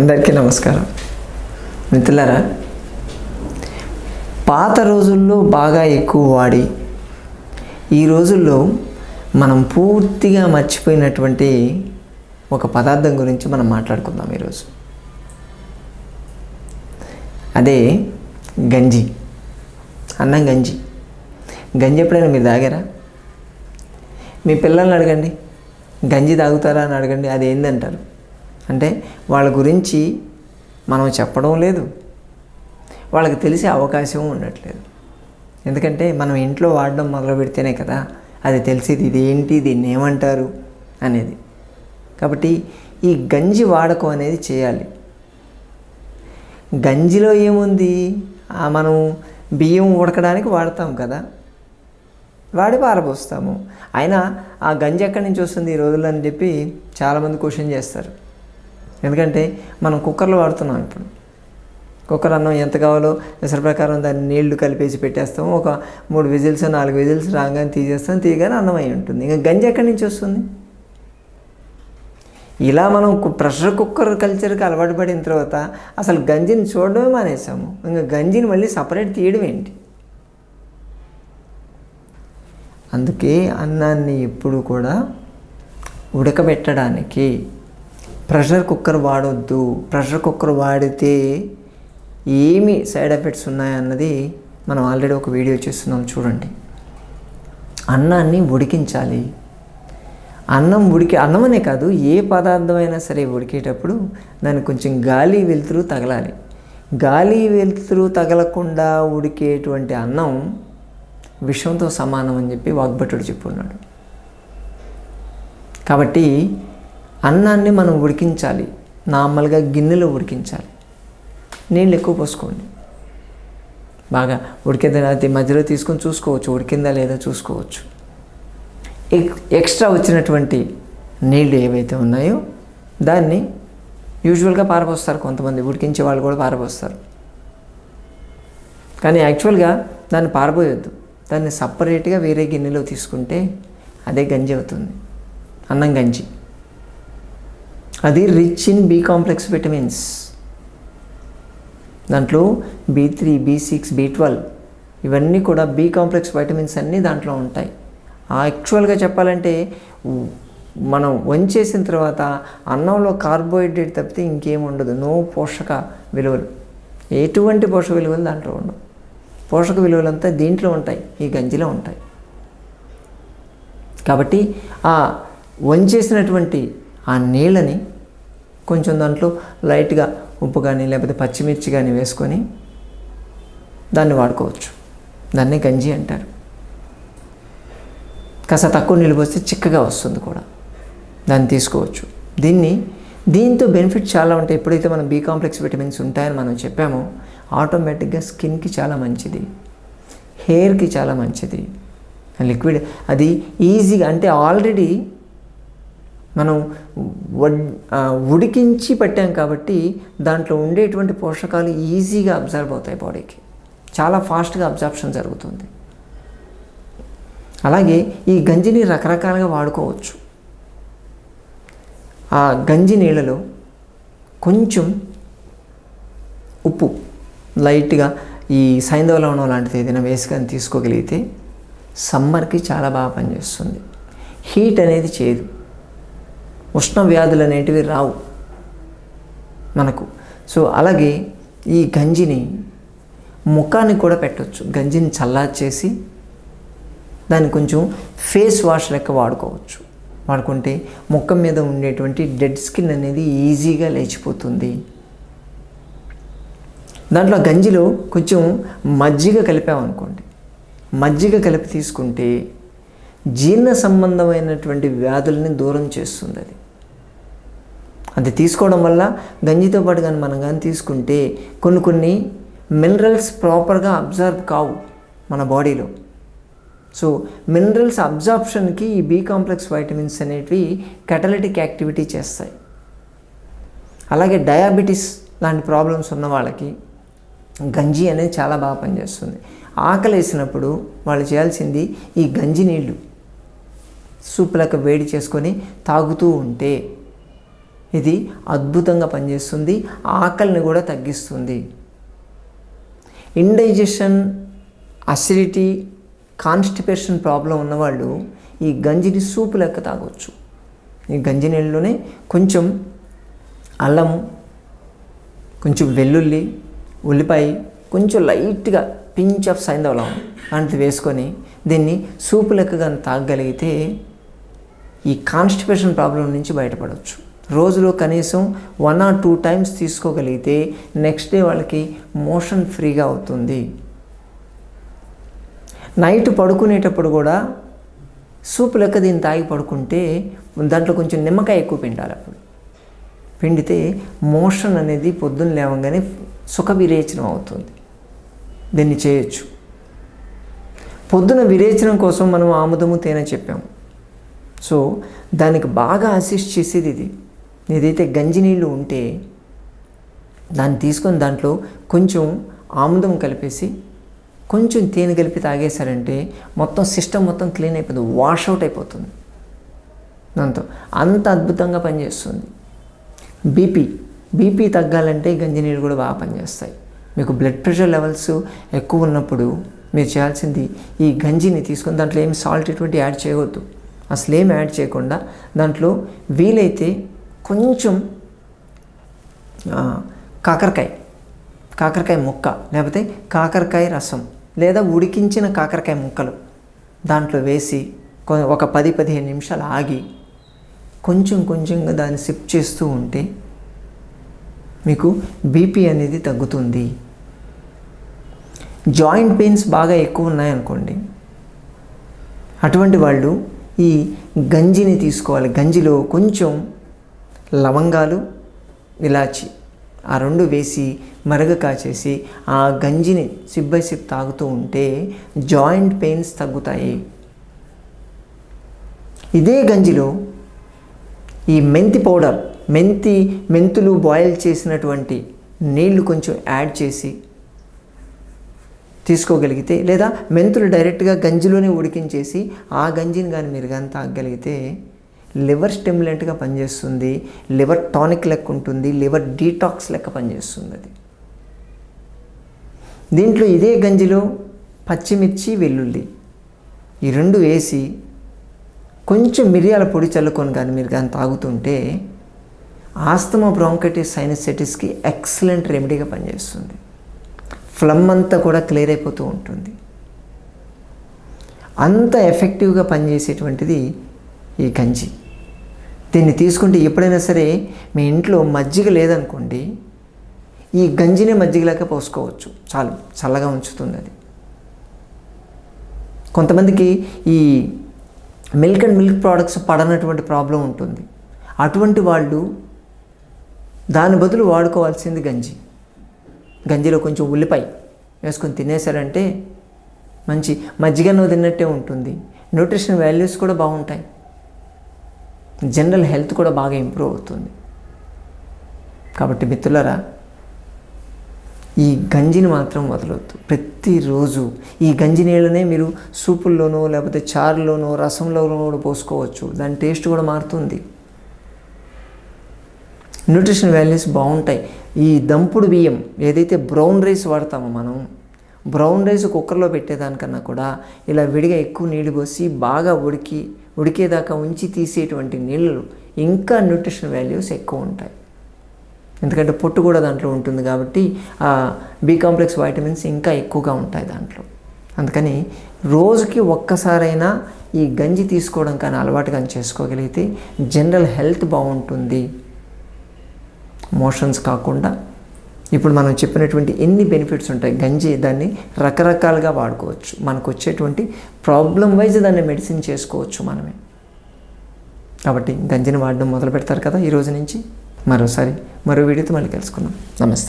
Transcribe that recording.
అందరికీ నమస్కారం. మిత్రులారా పాత రోజుల్లో బాగా ఎక్కువ వాడి ఈ రోజుల్లో మనం పూర్తిగా మర్చిపోయినటువంటి ఒక పదార్థం గురించి మనం మాట్లాడుకుందాం ఈరోజు. అదే గంజి అన్నం గంజి. గంజి ఎప్పుడైనా మీరు తాగారా? మీ పిల్లల్ని అడగండి గంజి తాగుతారా అని అడగండి అది ఏందంటారు? అంటే వాళ్ళ గురించి మనం చెప్పడం లేదు. వాళ్ళకి తెలిసే అవకాశం ఉండట్లేదు. ఎందుకంటే మనం ఇంట్లో వాడడం మొదలు పెడితేనే కదా అది తెలిసేది ఇది దీన్ని ఏమంటారు అనేది. కాబట్టి ఈ గంజి వాడకం అనేది చేయాలి. గంజిలో ఏముంది? ఆ మనం బియ్యం ఉడకడానికి వాడతాం కదా. వాడి పారబోస్తాము. అయినా ఆ గంజి ఎక్కడి నుంచి వస్తుంది ఈ రోజుల్లో అని చెప్పి చాలామంది క్వశ్చన్ చేస్తారు. ఎందుకంటే మనం కుక్కర్లో వాడుతున్నాం ఇప్పుడు. కుక్కర్ అన్నం ఎంత కావాలో ఎసరు ప్రకారం దాన్ని నీళ్ళు కలిపేసి పెట్టేస్తాము ఒక మూడు విజిల్స్ నాలుగు విజిల్స్ రాగానే తీసేస్తాం. తీయగానే అన్నం అయి ఉంటుంది. ఇంకా గంజి ఎక్కడి నుంచి వస్తుంది? ఇలా మనం ప్రెషర్ కుక్కర్ కల్చర్కి అలవాటు పడిన తర్వాత అసలు గంజిని చూడడమే మానేసాము. ఇంకా గంజిని మళ్ళీ సపరేట్ తీయడం ఏంటి? అందుకే అన్నాన్ని ఎప్పుడు కూడా ఉడకబెట్టడానికి ప్రెషర్ కుక్కర్ వాడొద్దు. ప్రెషర్ కుక్కర్ వాడితే ఏమి సైడ్ ఎఫెక్ట్స్ ఉన్నాయన్నది మనం ఆల్రెడీ ఒక వీడియో చేస్తున్నాం చూడండి. అన్నాన్ని ఉడికించాలి. అన్నం ఉడికి అన్నం అనే కాదు ఏ పదార్థమైనా సరే ఉడికేటప్పుడు దానికి కొంచెం గాలి వెలుతురు తగలాలి. గాలి వెలుతురు తగలకుండా ఉడికేటువంటి అన్నం విషంతో సమానం అని చెప్పి వాగ్భటుడు చెప్పున్నాడు. కాబట్టి అన్నాన్ని మనం ఉడికించాలి. నార్మల్గా గిన్నెలో ఉడికించాలి. నీళ్ళు ఎక్కువ పోసుకోండి. బాగా ఉడికిందా మధ్యలో తీసుకొని చూసుకోవచ్చు. ఉడికిందా లేదా చూసుకోవచ్చు. ఎక్స్ట్రా వచ్చినటువంటి నీళ్ళు ఏవైతే ఉన్నాయో దాన్ని యూజువల్గా పారపోస్తారు కొంతమంది. ఉడికించే వాళ్ళు కూడా పారపోస్తారు కానీ యాక్చువల్గా దాన్ని పారబోయొద్దు. దాన్ని సపరేట్గా వేరే గిన్నెలో తీసుకుంటే అదే గంజి అవుతుంది. అన్నం గంజి. అది rich in B complex vitamins దాంట్లో B three B six B twelve ఇవన్నీ కూడా బి కాంప్లెక్స్ వైటమిన్స్ అన్నీ దాంట్లో ఉంటాయి. యాక్చువల్గా చెప్పాలంటే మనం వంచేసిన తర్వాత అన్నంలో కార్బోహైడ్రేట్ తప్పితే ఇంకేం ఉండదు. నో పోషక విలువలు. ఎటువంటి పోషక విలువలు దాంట్లో ఉండవు. పోషక విలువలంతా దీంట్లో ఉంటాయి. ఈ గంజిలో ఉంటాయి. కాబట్టి ఆ వంచేసినటువంటి ఆ నీళ్ళని కొంచెం దాంట్లో లైట్గా ఉప్పు కానీ లేకపోతే పచ్చిమిర్చి కానీ వేసుకొని దాన్ని వాడుకోవచ్చు. దాన్ని గంజి అంటారు. కాస్త తక్కువ నీళ్ళు పోస్తే చిక్కగా వస్తుంది కూడా. దాన్ని తీసుకోవచ్చు. దీన్ని దీంతో బెనిఫిట్ చాలా ఉంటాయి. ఎప్పుడైతే మనం బీ కాంప్లెక్స్ విటమిన్స్ ఉంటాయని మనం చెప్పామో ఆటోమేటిక్గా స్కిన్కి చాలా మంచిది. హెయిర్కి చాలా మంచిది. లిక్విడ్ అది ఈజీగా అంటే ఆల్రెడీ మనం వడ్ ఉడికించి పెట్టాం కాబట్టి దాంట్లో ఉండేటువంటి పోషకాలు ఈజీగా అబ్జర్వ్ అవుతాయి బాడీకి. చాలా ఫాస్ట్గా అబ్జర్ప్షన్ జరుగుతుంది. అలాగే ఈ గంజిని రకరకాలుగా వాడుకోవచ్చు. ఆ గంజి నీళ్ళలో కొంచెం ఉప్పు లైట్గా ఈ సైంధవ లవణం లాంటిది ఏదైనా వేసుకొని తీసుకోగలిగితే సమ్మర్కి చాలా బాగా పనిచేస్తుంది. హీట్ అనేది చేయదు ఉష్ణ వ్యాధులు అనేటివి రావు మనకు. సో అలాగే ఈ గంజిని ముఖాన్ని కూడా పెట్టవచ్చు గంజిని చల్లార్చేసి దాన్ని కొంచెం ఫేస్ వాష్ లెక్క వాడుకోవచ్చు. వాడుకుంటే ముఖం మీద ఉండేటువంటి డెడ్ స్కిన్ అనేది ఈజీగా లేచిపోతుంది. దాంట్లో గంజిలో కొంచెం మజ్జిగ కలిపామనుకోండి. మజ్జిగ కలిపి తీసుకుంటే జీర్ణ సంబంధమైనటువంటి వ్యాధుల్ని దూరం చేస్తుంది అది అది తీసుకోవడం వల్ల గంజితో పాటు కానీ మనం కానీ తీసుకుంటే కొన్ని కొన్ని మినరల్స్ ప్రాపర్గా అబ్జర్వ్ కావు మన బాడీలో. సో మినరల్స్ అబ్జార్ప్షన్కి ఈ బి కాంప్లెక్స్ వైటమిన్స్ అనేటివి కెటలిటిక్ యాక్టివిటీ చేస్తాయి. అలాగే డయాబెటీస్ లాంటి ప్రాబ్లమ్స్ ఉన్న వాళ్ళకి గంజి అనేది చాలా బాగా పనిచేస్తుంది. ఆకలి వేసినప్పుడు వాళ్ళు చేయాల్సింది ఈ గంజి నీళ్ళు. సూప్ లెక్క వేడి చేసుకొని తాగుతూ ఉంటే ఇది అద్భుతంగా పనిచేస్తుంది ఆకలిని కూడా తగ్గిస్తుంది. ఇండైజెషన్ అసిడిటీ కాన్స్టిపేషన్ ప్రాబ్లం ఉన్నవాళ్ళు ఈ గంజిని సూపు లెక్క తాగొచ్చు. ఈ గంజి నీళ్ళలోనే కొంచెం అల్లం కొంచెం వెల్లుల్లి ఉల్లిపాయ కొంచెం లైట్గా పించ్ ఆఫ్ సైంధవలం లాంటిది వేసుకొని దీన్ని సూపు లెక్కగా తాగగలిగితే ఈ కాన్స్టిపేషన్ ప్రాబ్లం నుంచి బయటపడవచ్చు రోజులో కనీసం వన్ ఆర్ టూ టైమ్స్ తీసుకోగలిగితే నెక్స్ట్ డే వాళ్ళకి మోషన్ ఫ్రీగా అవుతుంది. నైట్ పడుకునేటప్పుడు కూడా సూప్ లెక్క దీన్ని తాగి పడుకుంటే దాంట్లో కొంచెం నిమ్మకాయ ఎక్కువ పిండాలి అప్పుడు. పిండితే మోషన్ అనేది పొద్దున్న లేవగానే సుఖ విరేచనం అవుతుంది. దీన్ని చేయొచ్చు. పొద్దున విరేచనం కోసం మనం ఆముదము తేనె చెప్పాము. సో దానికి బాగా అసిస్ట్ చేసేది ఇది. ఏదైతే గంజి నీళ్ళు ఉంటే దాన్ని తీసుకొని దాంట్లో కొంచెం ఆముదం కలిపేసి కొంచెం తేనె కలిపి తాగేశారంటే మొత్తం సిస్టమ్ మొత్తం క్లీన్ అయిపోతుంది వాష్ అవుట్ అయిపోతుంది. దాంతో అంత అద్భుతంగా పనిచేస్తుంది. బీపీ బీపీ తగ్గాలంటే గంజి నీళ్ళు కూడా బాగా పనిచేస్తాయి. మీకు బ్లడ్ ప్రెషర్ లెవెల్స్ ఎక్కువ ఉన్నప్పుడు మీరు చేయాల్సింది ఈ గంజిని తీసుకొని దాంట్లో ఏమి సాల్ట్ ఎటువంటి యాడ్ చేయవద్దు. అసలు ఏం యాడ్ చేయకుండా దాంట్లో వీలైతే కొంచెం కాకరకాయ కాకరకాయ ముక్క లేకపోతే కాకరకాయ రసం లేదా ఉడికించిన కాకరకాయ ముక్కలు దాంట్లో వేసి ఒక పది పదిహేను నిమిషాలు ఆగి కొంచెం కొంచెంగా దాన్ని సిప్ చేస్తూ ఉంటే మీకు బీపీ అనేది తగ్గుతుంది. జాయింట్ పెయిన్స్ బాగా ఎక్కువ ఉన్నాయనుకోండి అటువంటి వాళ్ళు ఈ గంజిని తీసుకోవాలి. గంజిలో కొంచెం లవంగాలు ఇలాచి ఆ రెండు వేసి మరగ కాచేసి ఆ గంజిని సిప్ బై సిప్ తాగుతూ ఉంటే జాయింట్ పెయిన్స్ తగ్గుతాయి. ఇదే గంజిలో ఈ మెంతి పౌడర్ మెంతి మెంతులు బాయిల్ చేసినటువంటి నీళ్ళు కొంచెం యాడ్ చేసి తీసుకోగలిగితే లేదా మెంతులు డైరెక్ట్గా గంజిలోనే ఉడికించేసి ఆ గంజిని కానీ మీరు కానీ తాగగలిగితే లివర్ స్టిమ్యులెంట్గా పనిచేస్తుంది లివర్ టానిక్ లెక్క ఉంటుంది లివర్ డీటాక్స్ లెక్క పనిచేస్తుంది అది. దీంట్లో ఇదే గంజిలో పచ్చిమిర్చి వెల్లుల్లి ఈ రెండు వేసి కొంచెం మిరియాల పొడి చల్లుకొని కానీ మీరు కానీ తాగుతుంటే ఆస్తమా బ్రాంకైటిస్ సైనసైటిస్కి ఎక్సలెంట్ రెమెడీగా పనిచేస్తుంది. ఫ్లమ్ అంతా కూడా క్లియర్ అయిపోతూ ఉంటుంది. అంత ఎఫెక్టివ్గా పనిచేసేటువంటిది ఈ గంజి దీన్ని తీసుకుంటే ఎప్పుడైనా సరే మీ ఇంట్లో మజ్జిగ లేదనుకోండి ఈ గంజినే మజ్జిగలాగా పోసుకోవచ్చు. చాలు చల్లగా ఉంచుతుంది అది. కొంతమందికి ఈ మిల్క్ అండ్ మిల్క్ ప్రోడక్ట్స్ పడనటువంటి ప్రాబ్లం ఉంటుంది. అటువంటి వాళ్ళు దాని బదులు వాడుకోవాల్సింది గంజి. గంజిలో కొంచెం ఉల్లిపాయ వేసుకొని తినేశారంటే మంచి మజ్జిగను తిన్నట్టే ఉంటుంది. న్యూట్రిషన్ వాల్యూస్ కూడా బాగుంటాయి. జనరల్ హెల్త్ కూడా బాగా ఇంప్రూవ్ అవుతుంది. కాబట్టి మిత్రులరా ఈ గంజిని మాత్రం వదలొద్దు. ప్రతిరోజు ఈ గంజి నీళ్ళనే మీరు సూపుల్లోనో లేకపోతే చారులోనో రసంలోనో కూడా పోసుకోవచ్చు. దాని టేస్ట్ కూడా మారుతుంది. న్యూట్రిషన్ వాల్యూస్ బాగుంటాయి. ఈ దంపుడు బియ్యం ఏదైతే బ్రౌన్ రైస్ వాడతామో మనం బ్రౌన్ రైస్ కుక్కర్లో పెట్టేదానికన్నా కూడా ఇలా విడిగా ఎక్కువ నీళ్ళు పోసి బాగా ఉడికి ఉడికేదాకా ఉంచి తీసేటువంటి నీళ్ళు ఇంకా న్యూట్రిషన్ వాల్యూస్ ఎక్కువ ఉంటాయి. ఎందుకంటే పొట్టు కూడా దాంట్లో ఉంటుంది కాబట్టి ఆ బి కాంప్లెక్స్ వైటమిన్స్ ఇంకా ఎక్కువగా ఉంటాయి దాంట్లో. అందుకని రోజుకి ఒక్కసారైనా ఈ గంజి తీసుకోవడం కానీ అలవాటు కానీ చేసుకోగలిగితే జనరల్ హెల్త్ బాగుంటుంది. మోషన్స్ కాకుండా ఇప్పుడు మనం చెప్పినటువంటి ఎన్ని బెనిఫిట్స్ ఉంటాయి? గంజి దాన్ని రకరకాలుగా వాడుకోవచ్చు. మనకు వచ్చేటువంటి ప్రాబ్లం వైజ్ దాన్ని మెడిసిన్ చేసుకోవచ్చు మనమే. కాబట్టి గంజిని వాడడం మొదలు పెడతారు కదా ఈరోజు నుంచి. మరోసారి మరో వీడియోతో మళ్ళీ కలుసుకుందాం. నమస్తే.